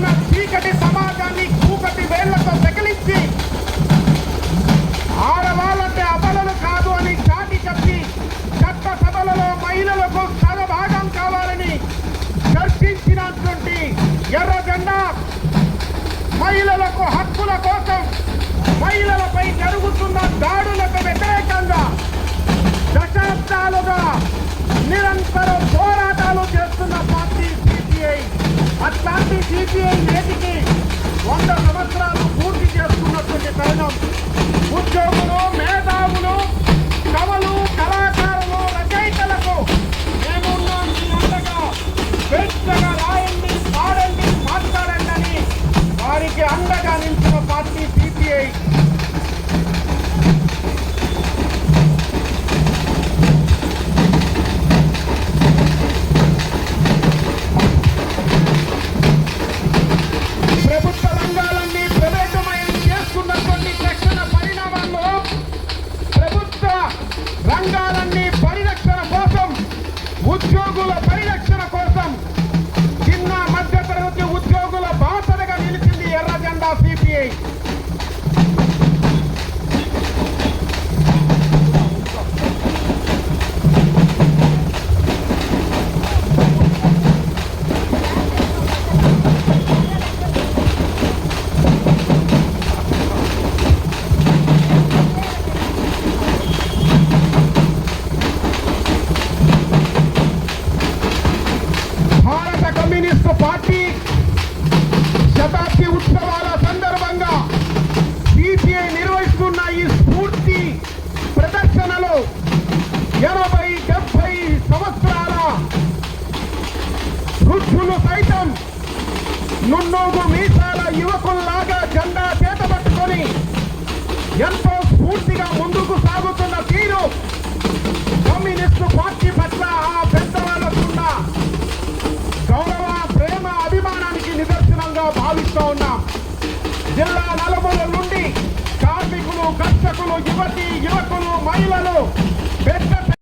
ఉన్న చీకటి సమాజాన్ని కూకటి వేళ్ళతో తగిలించి ఆడవాళ్ళంటే అబలలు కాదు అని చాటి చెప్పి చట్ట సభలలో మహిళలకు సగభాగం కావాలని చర్చించినటువంటి ఎర్ర జెండా మహిళలకు హక్కుల కోసం మహిళలపై జరుగుతున్న దాడులకు అండగా నిలిచిన పార్టీ సిపిఐ ప్రభుత్వ రంగాలన్నీ పరిరక్షణ కోసం ఉద్యోగుల వృద్ధులు సైతం నున్నోగు మీసాల యువకుల్లాగా జెండా చేతబట్టుకొని ఎంతో స్ఫూర్తిగా ముందుకు సాగుతున్న తీరు కమ్యూనిస్టు పార్టీ పట్ల ఆ పెద్దవాళ్ళకున్న గౌరవ ప్రేమ అభిమానానికి నిదర్శనంగా భావిస్తూ ఉన్నాం. జిల్లా నలుమూల నుండి కార్మికులు కర్షకులు యువతి యువకులు మహిళలు